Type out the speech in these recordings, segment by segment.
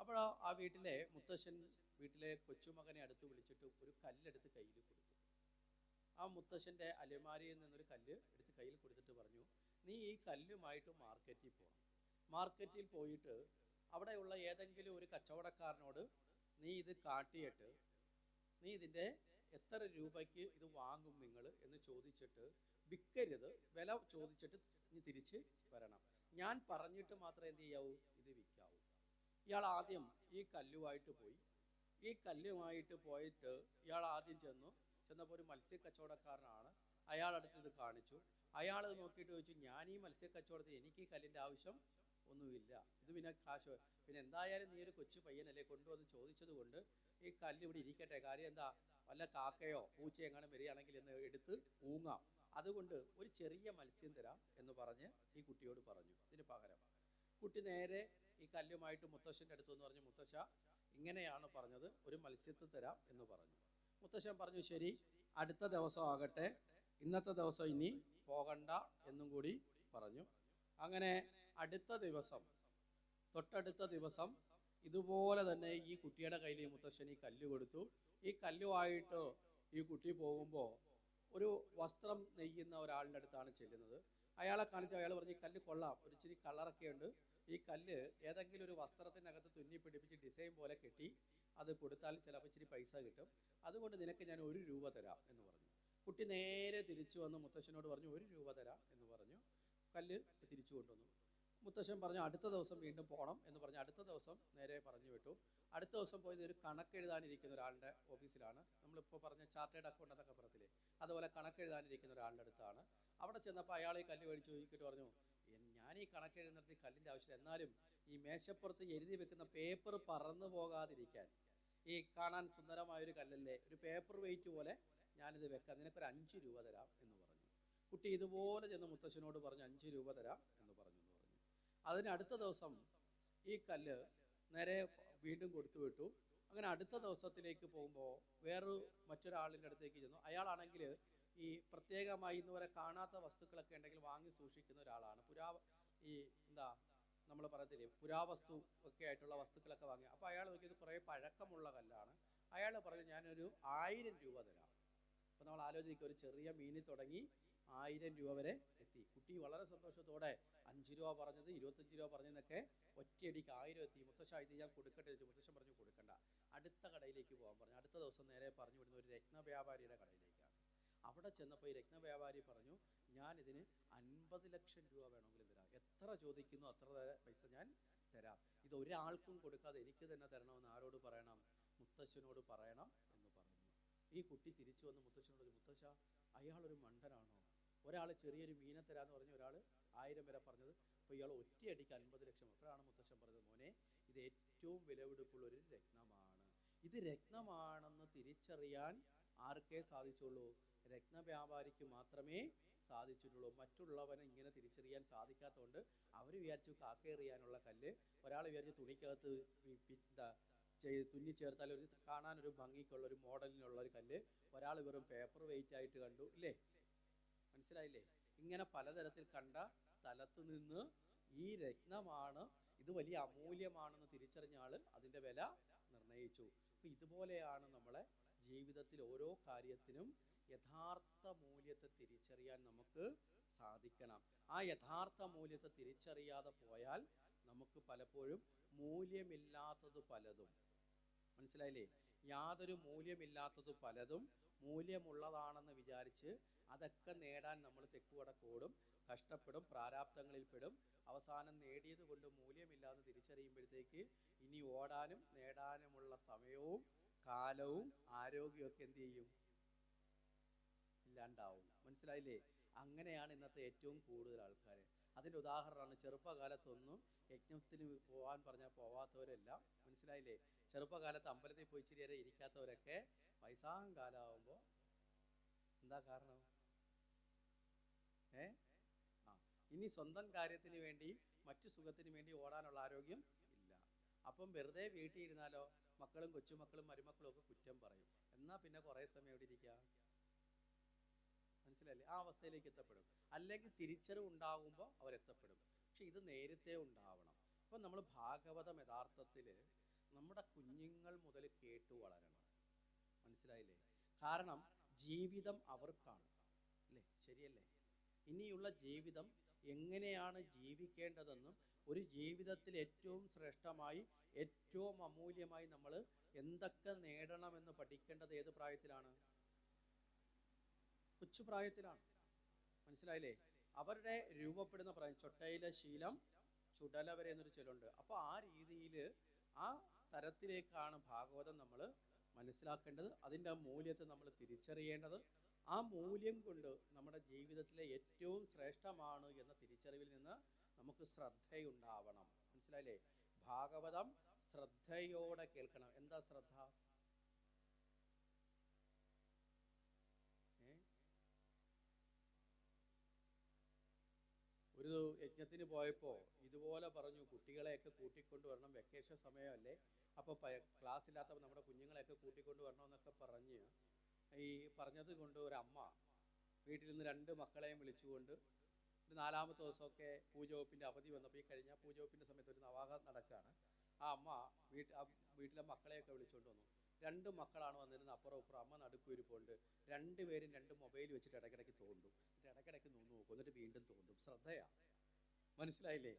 അപ്പോൾ ആ വീട്ടിലെ മുത്തശ്ശൻ വീട്ടിലെ കൊച്ചുമകനെ അടുത്ത് വിളിച്ചിട്ട് ഒരു കല്ലെടുത്ത് കയ്യിൽ കൊടുത്തു. ആ മുത്തശ്ശന്റെ അലമാരിയിൽ നിന്നൊരു കല്ല് എടുത്ത് കയ്യിൽ കൊടുത്തിട്ട് പറഞ്ഞു നീ ഈ കല്ലുമായിട്ട് മാർക്കറ്റിൽ പോകണം മാർക്കറ്റിൽ പോയിട്ട് അവിടെയുള്ള ഏതെങ്കിലും ഒരു കച്ചവടക്കാരനോട് നീ ഇത് കാട്ടിയിട്ട് നീ ഇതിന്റെ എത്ര രൂപയ്ക്ക് ഇത് വാങ്ങും നിങ്ങൾ? എന്ന് ചോദിച്ചിട്ട് വിൽക്കരുത് വില ചോദിച്ചിട്ട് നീ തിരിച്ച് വരണം. ഞാൻ പറഞ്ഞിട്ട് മാത്രമേ എന്ത് ചെയ്യാവൂ? ഇത് വിൽക്കാവൂ ഇയാൾ ആദ്യം ഈ കല്ലുമായിട്ട് പോയി. ഈ കല്ലുമായിട്ട് പോയിട്ട് ഇയാൾ ആദ്യം ചെന്നു. ചെന്നപ്പോൾ ഒരു മത്സ്യ കച്ചവടക്കാരനാണ് അയാളടുത്ത് ഇത് കാണിച്ചു. അയാൾ നോക്കിയിട്ട് ചോദിച്ചു ഞാൻ ഈ മത്സ്യ കച്ചവടത്തിൽ എനിക്ക് ഈ കല്ലിന്റെ ആവശ്യം ഒന്നുമില്ല. ഇത് പിന്നെ കാശ് പിന്നെ എന്തായാലും നീ ഒരു കൊച്ചു പയ്യനല്ലേ കൊണ്ടുവന്ന് ചോദിച്ചത് കൊണ്ട് ഈ കല്ല് ഇവിടെ ഇരിക്കട്ടെ. കാര്യം എന്താ? വല്ല കാക്കയോ പൂച്ചയോ എങ്ങനെ വരികയാണെങ്കിൽ എന്ന് എടുത്ത് ഊങ്ങാം. അതുകൊണ്ട് ഒരു ചെറിയ മത്സ്യം തരാം എന്ന് പറഞ്ഞ് ഈ കുട്ടിയോട് പറഞ്ഞു. ഇതിന് പകരം. കുട്ടി നേരെ ഈ കല്ലുമായിട്ട് മുത്തശ്ശന്റെ അടുത്ത് എന്ന് പറഞ്ഞു മുത്തശ്ശ ഇങ്ങനെയാണ് പറഞ്ഞത് ഒരു മത്സ്യത്തെ തരാം എന്ന് പറഞ്ഞു. മുത്തശ്ശൻ പറഞ്ഞു ശരി അടുത്ത ദിവസം ആകട്ടെ ഇന്നത്തെ ദിവസം ഇനി പോകണ്ട എന്നും കൂടി പറഞ്ഞു. അങ്ങനെ അടുത്ത ദിവസം തൊട്ടടുത്ത ദിവസം ഇതുപോലെ തന്നെ ഈ കുട്ടിയുടെ കയ്യിൽ ഈ മുത്തശ്ശൻ ഈ കല്ല് കൊടുത്തു. ഈ കല്ലുമായിട്ട് ഈ കുട്ടി പോകുമ്പോൾ ഒരു വസ്ത്രം നെയ്യുന്ന ഒരാളുടെ അടുത്താണ് ചെല്ലുന്നത്. അയാളെ കാണിച്ച് അയാൾ പറഞ്ഞു കല്ല് കൊള്ളാം ഒരു ഇച്ചിരി കളറൊക്കെ ഉണ്ട് ഈ കല്ല് ഏതെങ്കിലും ഒരു വസ്ത്രത്തിനകത്ത് തുന്നി പിടിപ്പിച്ച് ഡിസൈൻ പോലെ കെട്ടി അത് കൊടുത്താൽ ചിലപ്പോൾ ഇച്ചിരി പൈസ കിട്ടും. അതുകൊണ്ട് നിനക്ക് ഞാൻ ഒരു രൂപ തരാം എന്ന് പറഞ്ഞു. കുട്ടി നേരെ തിരിച്ചു വന്ന് മുത്തശ്ശനോട് പറഞ്ഞു ഒരു രൂപ തരാം എന്ന് പറഞ്ഞു. കല്ല് തിരിച്ചു കൊണ്ടുവന്നു. മുത്തശ്ശൻ പറഞ്ഞു അടുത്ത ദിവസം വീണ്ടും പോകണം എന്ന് പറഞ്ഞ്. അടുത്ത ദിവസം നേരെ പറഞ്ഞു വിട്ടു. അടുത്ത ദിവസം പോയത് ഒരു കണക്കെഴുതാനിരിക്കുന്ന ഒരാളുടെ ഓഫീസിലാണ്. നമ്മളിപ്പോൾ പറഞ്ഞ ചാർട്ടേഡ് അക്കൗണ്ട് എന്നൊക്കെ പറയത്തില്ലേ അതുപോലെ കണക്കെഴുതാനിരിക്കുന്ന ഒരാളുടെ അടുത്താണ്. അവിടെ ചെന്നപ്പോൾ അയാൾ ഈ കല്ല് മേടിച്ച് ചോദിക്കിട്ട് പറഞ്ഞു "എൻ- ഈ കണക്ക് എഴുതുന്നിടത്ത് ഈ കല്ലിന്റെ ആവശ്യമില്ല. എന്നാലും ഈ മേശപ്പുറത്ത് എഴുതി വെക്കുന്ന പേപ്പർ പറന്നു പോകാതിരിക്കാൻ ഈ കാണാൻ സുന്ദരമായൊരു കല്ലല്ലേ ഒരു പേപ്പർ വെയിറ്റ് പോലെ ഞാനിത് വെക്കാം. നിനക്കൊരു അഞ്ച് രൂപ തരാം എന്ന് പറഞ്ഞു. കുട്ടി ഇതുപോലെ ചെന്ന് മുത്തശ്ശനോട് പറഞ്ഞു അഞ്ച് രൂപ തരാം എന്ന് പറഞ്ഞു എന്ന് പറഞ്ഞു. അതിന് അടുത്ത ദിവസം ഈ കല്ല് നേരെ വീണ്ടും കൊടുത്തു വിട്ടു. അങ്ങനെ അടുത്ത ദിവസത്തിലേക്ക് പോകുമ്പോൾ വേറൊരു മറ്റൊരാളിന്റെ അടുത്തേക്ക് ചെന്നു. അയാളാണെങ്കിൽ ഈ പ്രത്യേകമായി ഇന്ന് വരെ കാണാത്ത വസ്തുക്കളൊക്കെ ഉണ്ടെങ്കിൽ വാങ്ങി സൂക്ഷിക്കുന്ന ഒരാളാണ്. പുരാ ഈ എന്താ നമ്മൾ പറയത്തില്ലേ പുരാവസ്തു ഒക്കെ ആയിട്ടുള്ള വസ്തുക്കളൊക്കെ വാങ്ങി അപ്പോൾ അയാൾ നോക്കിയത് കുറേ പഴക്കമുള്ള കല്ലാണ്. അയാൾ പറഞ്ഞു ഞാനൊരു ആയിരം രൂപ തരാം. അപ്പോൾ നമ്മൾ ആലോചിക്കുക ഒരു ചെറിയ മീനിൽ തുടങ്ങി ആയിരം രൂപ വരെ എത്തി. കുട്ടി വളരെ സന്തോഷത്തോടെ അഞ്ച് രൂപ പറഞ്ഞത് ഇരുപത്തഞ്ച് രൂപ പറഞ്ഞതൊക്കെ ഒറ്റയടിക്ക് ആയിരം എത്തി. മുത്തശ്ശ ഇത് ഞാൻ കൊടുക്കട്ടെ ചോദിച്ചു. മുത്തശ്ശൻ പറഞ്ഞു കൊടുക്കണ്ട. അടുത്ത കടയിലേക്ക് പോകാൻ പറഞ്ഞു. അടുത്ത ദിവസം നേരെ പറഞ്ഞു വിടുന്ന ഒരു രത്ന വ്യാപാരിയുടെ കടയിലേക്കാണ്. അവിടെ ചെന്നപ്പോൾ ഈ രത്ന വ്യാപാരി പറഞ്ഞു ഞാൻ ഇതിന് അൻപത് ലക്ഷം രൂപ വേണമെങ്കിലും തരാം. എത്ര ചോദിക്കുന്നു അത്ര തര- പൈസ ഞാൻ തരാം. ഇത് ഒരാൾക്കും കൊടുക്കാതെ എനിക്ക് തന്നെ തരണമെന്ന് ആരോട് പറയണം? മുത്തശ്ശനോട് പറയണം എന്ന് പറഞ്ഞു. ഈ കുട്ടി തിരിച്ചു വന്ന് മുത്തശ്ശനോട് മുത്തശ്ശ അയാളൊരു മണ്ടനാണോ? ഒരാൾ ചെറിയൊരു മീനെ തരാന്ന് പറഞ്ഞ് ഒരാൾ ആയിരം വരെ പറഞ്ഞത്. അപ്പോൾ ഇയാൾ ഒറ്റയടിക്ക് അൻപത് ലക്ഷം. അപ്പോഴാണ് മുത്തശ്ശൻ പറഞ്ഞത് മോനെ ഇത് ഏറ്റവും വിലപിടിപ്പുള്ള ഒരു രത്നമാണ്. ഇത് രത്നമാണെന്ന് തിരിച്ചറിയാൻ ആർക്കേ സാധിച്ചുള്ളൂ? രത്ന വ്യാപാരിക്ക് മാത്രമേ സാധിച്ചിട്ടുള്ളൂ. മറ്റുള്ളവനെ ഇങ്ങനെ തിരിച്ചറിയാൻ സാധിക്കാത്തതുകൊണ്ട് അവർ വിചാരിച്ചു കാക്കേറിയാനുള്ള കല്ല് ഒരാൾ വിചാരിച്ചു തുണിക്കകത്ത് എന്താ തുന്നി ചേർത്താൽ ഒരു കാണാൻ ഒരു ഭംഗിക്കുള്ള ഒരു മോഡലിനുള്ള ഒരു കല്ല് ഒരാൾ വെറും പേപ്പർ വെയിറ്റ് ആയിട്ട് കണ്ടു ഇല്ലേ? മനസ്സിലായില്ലേ? ഇങ്ങനെ പലതരത്തിൽ കണ്ട സ്ഥലത്ത് നിന്ന് ഈ രത്നമാണ് ഇത് വലിയ അമൂല്യമാണെന്ന് തിരിച്ചറിഞ്ഞ ആൾ അതിന്റെ വില നിർണയിച്ചു. അപ്പൊ ഇതുപോലെയാണ് നമ്മളെ ജീവിതത്തിൽ ഓരോ കാര്യത്തിനും യഥാർത്ഥ മൂല്യത്തെ തിരിച്ചറിയാൻ നമുക്ക് സാധിക്കണം. ആ യഥാർത്ഥ മൂല്യത്തെ തിരിച്ചറിയാതെ പോയാൽ നമുക്ക് പലപ്പോഴും മൂല്യമില്ലാത്തത് പലതും. മനസ്സിലായില്ലേ? യാതൊരു മൂല്യമില്ലാത്തത് പലതും മൂല്യമുള്ളതാണെന്ന് വിചാരിച്ച് അതൊക്കെ നേടാൻ നമ്മൾ തെക്കുവടക്കോടും കഷ്ടപ്പെടും പ്രാരാബ്ദങ്ങളിൽ പെടും അവസാനം നേടിയത് കൊണ്ട് മൂല്യമില്ലാതെ തിരിച്ചറിയുമ്പോഴത്തേക്ക് ഇനി ഓടാനും നേടാനുമുള്ള സമയവും കാലവും ആരോഗ്യവും ഒക്കെ എന്ത് ചെയ്യും? ഇല്ലാണ്ടാവും. മനസ്സിലായില്ലേ? അങ്ങനെയാണ് ഇന്നത്തെ ഏറ്റവും കൂടുതൽ ആൾക്കാർ അതിന്റെ ഉദാഹരണമാണ് ചെറുപ്പകാലത്തൊന്നും യജ്ഞത്തിന് പോകാൻ പറഞ്ഞാൽ പോവാത്തവരെല്ലാം. മനസ്സിലായില്ലേ? ചെറുപ്പകാലത്ത് അമ്പലത്തിൽ പോയി ഇച്ചിരി വരെ ഇരിക്കാത്തവരൊക്കെ വയസ്സാം കാലമാകുമ്പോൾ എന്താ കാരണം? ഏ? ആ. ഇനി സ്വന്തം കാര്യത്തിന് വേണ്ടി മറ്റു സുഖത്തിന് വേണ്ടി ഓടാനുള്ള ആരോഗ്യം ഇല്ല. അപ്പം വെറുതെ വീട്ടിൽ ഇരുന്നാലോ മക്കളും കൊച്ചുമക്കളും മരുമക്കളും ഒക്കെ കുറ്റം പറയും. എന്നാൽ പിന്നെ കുറേ സമയം എവിടെ ഇരിക്കുക ആ അവസ്ഥയിലേക്ക് എത്തപ്പെടും. അല്ലെങ്കിൽ തിരിച്ചറിവ് ഉണ്ടാകുമ്പോൾ അവരെത്തപ്പെടും. പക്ഷെ ഇത് നേരത്തെ ഉണ്ടാവണം. അപ്പം നമ്മൾ ഭാഗവതം യഥാർത്ഥത്തിൽ നമ്മുടെ കുഞ്ഞുങ്ങൾ മുതൽ കേട്ടു വളരണം. മനസ്സിലായില്ലേ? കാരണം ജീവിതം അവർക്കാണ്. അല്ലേ? ശരിയല്ലേ? ഇനിയുള്ള ജീവിതം എങ്ങനെയാണ് ജീവിക്കേണ്ടതെന്നും ഒരു ജീവിതത്തിൽ ഏറ്റവും ശ്രേഷ്ഠമായി ഏറ്റവും അമൂല്യമായി നമ്മൾ എന്തൊക്കെ നേടണമെന്ന് പഠിക്കേണ്ടത് ഏത് പ്രായത്തിലാണ്? കൊച്ചു പ്രായത്തിലാണ് മനസ്സിലായില്ലേ? അവരുടെ രൂപപ്പെടുന്ന പ്രായം ചൊട്ടയിലെ ശീലം ചുടല വരെ എന്നൊരു ചൊല്ലുണ്ട്. അപ്പോൾ ആ രീതിയിൽ ആ തരത്തിലേക്കാണ് ഭാഗവതം നമ്മൾ മനസ്സിലാക്കേണ്ടത്. അതിന്റെ മൂല്യത്തെ നമ്മൾ തിരിച്ചറിയേണ്ടത്. ആ മൂല്യം കൊണ്ട് നമ്മുടെ ജീവിതത്തിലെ ഏറ്റവും ശ്രേഷ്ഠമാണ് എന്ന തിരിച്ചറിവിൽ നിന്ന് നമുക്ക് ശ്രദ്ധയുണ്ടാവണം. മനസ്സിലായില്ലേ? ഭാഗവതം ശ്രദ്ധയോടെ കേൾക്കണം. എന്താ ശ്രദ്ധ? ഒരു യജ്ഞത്തിന് പോയപ്പോൾ ഇതുപോലെ പറഞ്ഞു കുട്ടികളെയൊക്കെ കൂട്ടിക്കൊണ്ട് വരണം വെക്കേഷൻ സമയമല്ലേ. അപ്പോൾ ക്ലാസ് ഇല്ലാത്തപ്പോൾ നമ്മുടെ കുഞ്ഞുങ്ങളെയൊക്കെ കൂട്ടിക്കൊണ്ട് വരണമെന്നൊക്കെ പറഞ്ഞ് ഈ പറഞ്ഞത് കൊണ്ട് ഒരമ്മ വീട്ടിൽ നിന്ന് രണ്ട് മക്കളെയും വിളിച്ചുകൊണ്ട് ഒരു നാലാമത്തെ ദിവസമൊക്കെ പൂജവെപ്പിന്റെ അവധി വന്നപ്പോൾ ഈ കഴിഞ്ഞ പൂജവെപ്പിന്റെ സമയത്ത് ഒരു നവാഹ നടക്കുകയാണ് ആ അമ്മ വീട്ടിലെ മക്കളെയൊക്കെ വിളിച്ചുകൊണ്ട് വന്നു. രണ്ട് മക്കളാണ് വന്നിരുന്നത്. അപ്പുറം ഇപ്പുറം അമ്മ നടുക്കും ഇരിപ്പുണ്ട് രണ്ടുപേരും രണ്ട് മൊബൈൽ വെച്ചിട്ട് ഇടയ്ക്കിടയ്ക്ക് തോണ്ടും. ഇടയ്ക്കിടയ്ക്ക് നിന്ന് നോക്കും. എന്നിട്ട് വീണ്ടും തോണ്ടും. ശ്രദ്ധയാ. മനസ്സിലായില്ലേ?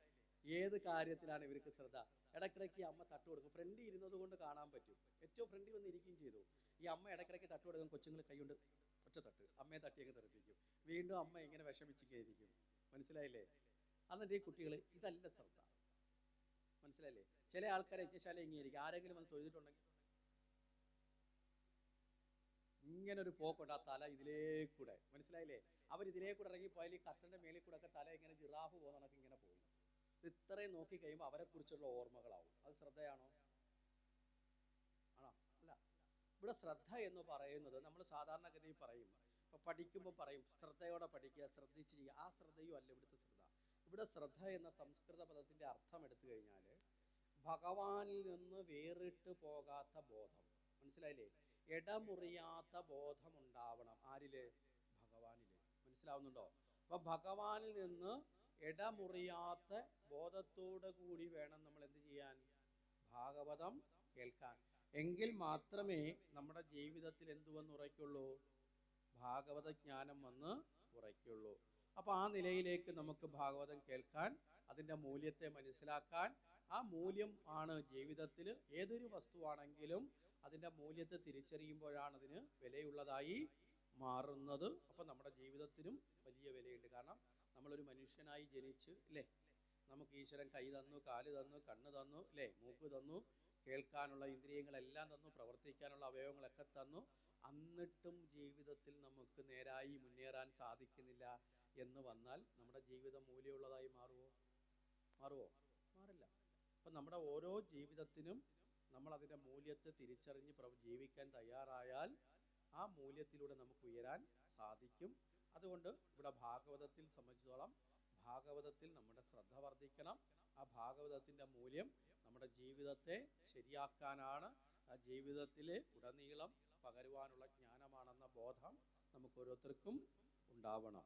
ഏത് കാര്യത്തിലാണ് ഇവർക്ക് ശ്രദ്ധ? ഇടയ്ക്കിടയ്ക്ക് അമ്മ തട്ട് കൊടുക്കും. ഫ്രണ്ടി ഇരുന്നത് കൊണ്ട് കാണാൻ പറ്റും. ഏറ്റവും ഫ്രണ്ടിൽ വന്ന് ഇരിക്കുകയും ചെയ്തു. ഈ അമ്മ ഇടയ്ക്കിടയ്ക്ക് തട്ട് കൊടുക്കും. കൊച്ചുങ്ങൾ കൈകൊണ്ട് ഒറ്റ തട്ട്. അമ്മയെ തട്ടിയൊക്കെ തെറിപ്പിക്കും. വീണ്ടും അമ്മ ഇങ്ങനെ വിഷമിച്ചിരിക്കും മനസ്സിലായില്ലേ? എന്നിട്ട് ഈ കുട്ടികൾ ഇതല്ല ശ്രദ്ധ. മനസ്സിലായില്ലേ? ചില ആൾക്കാർ യജ്ഞശാല ഇങ്ങനെ ആരെങ്കിലും വന്ന് തൊഴുതിട്ടുണ്ടെങ്കിൽ ഇങ്ങനെ ഒരു പോക്കുണ്ട് ആ തല ഇതിലേ കൂടെ മനസ്സിലായില്ലേ? അവർ ഇതിലേ കൂടെ ഇറങ്ങി പോയാൽ ഈ കട്ടന്റെ മേളിൽ കൂടെ ഒക്കെ തല ഇങ്ങനെ ജിറാഫ് പോകുന്ന കണക്ക് ഇങ്ങനെ പോകും. ഇത് ഇത്രയും നോക്കി കഴിയുമ്പോൾ അവരെ കുറിച്ചുള്ള ഓർമ്മകളാവും. അത് ശ്രദ്ധയാണോ? ആണോ? അല്ല. ഇവിടെ ശ്രദ്ധ എന്ന് പറയുന്നത് നമ്മൾ സാധാരണഗതിയിൽ പറയും. ഇപ്പൊ പഠിക്കുമ്പോൾ പറയും ശ്രദ്ധയോടെ പഠിക്കുക ശ്രദ്ധിച്ച് ചെയ്യുക. ആ ശ്രദ്ധയും അല്ല ഇവിടുത്തെ ശ്രദ്ധ. ഇവിടെ ശ്രദ്ധ എന്ന സംസ്കൃത പദത്തിന്റെ അർത്ഥം എടുത്തു കഴിഞ്ഞാൽ ഭഗവാനിൽ നിന്ന് വേറിട്ട് പോകാത്ത ബോധം. മനസ്സിലായില്ലേ? ഇടമുറിയാത്ത ബോധമുണ്ടാവണം. ആരിൽ? ഭഗവാനിൽ. മനസ്സിലാവുന്നുണ്ടോ? അപ്പൊ ഭഗവാനിൽ നിന്ന് ഇടമുറിയാത്ത ബോധത്തോടു കൂടി വേണം നമ്മൾ എന്ത് ചെയ്യാൻ? ഭാഗവതം കേൾക്കാൻ. എങ്കിൽ മാത്രമേ നമ്മുടെ ജീവിതത്തിൽ എന്തു വന്ന് ഉറയ്ക്കുള്ളൂ? ഭാഗവത ജ്ഞാനം വന്ന് ഉറയ്ക്കുള്ളൂ. അപ്പൊ ആ നിലയിലേക്ക് നമുക്ക് ഭാഗവതം കേൾക്കാൻ അതിന്റെ മൂല്യത്തെ മനസ്സിലാക്കാൻ ആ മൂല്യം ആണ് ജീവിതത്തിൽ ഏതൊരു വസ്തുവാണെങ്കിലും അതിന്റെ മൂല്യത്തെ തിരിച്ചറിയുമ്പോഴാണ് അതിന് വിലയുള്ളതായി മാറുന്നത്. അപ്പൊ നമ്മുടെ ജീവിതത്തിനും വലിയ വിലയുണ്ട്. കാരണം നമ്മളൊരു മനുഷ്യനായി ജനിച്ച് അല്ലേ? നമുക്ക് ഈശ്വരൻ കൈ തന്നു കാൽ തന്നു കണ്ണ് തന്നു അല്ലേ? മൂക്ക് തന്നു കേൾക്കാനുള്ള ഇന്ദ്രിയങ്ങളെല്ലാം തന്നു പ്രവർത്തിക്കാനുള്ള അവയവങ്ങളൊക്കെ തന്നു. എന്നിട്ടും ജീവിതത്തിൽ നമുക്ക് നേരായി മുന്നേറാൻ സാധിക്കുന്നില്ല എന്ന് വന്നാൽ നമ്മുടെ ജീവിതം മൂല്യമുള്ളതായി മാറുമോ മാറുമോ മാറില്ല. അപ്പം നമ്മുടെ ഓരോ ജീവിതത്തിനും നമ്മൾ അതിന്റെ മൂല്യത്തെ തിരിച്ചറിഞ്ഞ് ജീവിക്കാൻ തയ്യാറായാൽ ആ മൂല്യത്തിലൂടെ നമുക്ക് ഉയരാൻ സാധിക്കും. അതുകൊണ്ട് ഇവിടെ ഭാഗവതത്തിൽ സംബന്ധിച്ചോളം ഭാഗവതത്തിൽ നമ്മുടെ ശ്രദ്ധ വർദ്ധിക്കണം. ആ ഭാഗവതത്തിന്റെ മൂല്യം നമ്മുടെ ജീവിതത്തെ ശരിയാക്കാനാണ്. ആ ജീവിതത്തിലെ ഉടനീളം പകരുവാനുള്ള ജ്ഞാനമാണെന്ന ബോധം നമുക്ക് ഓരോരുത്തർക്കും ഉണ്ടാവണം.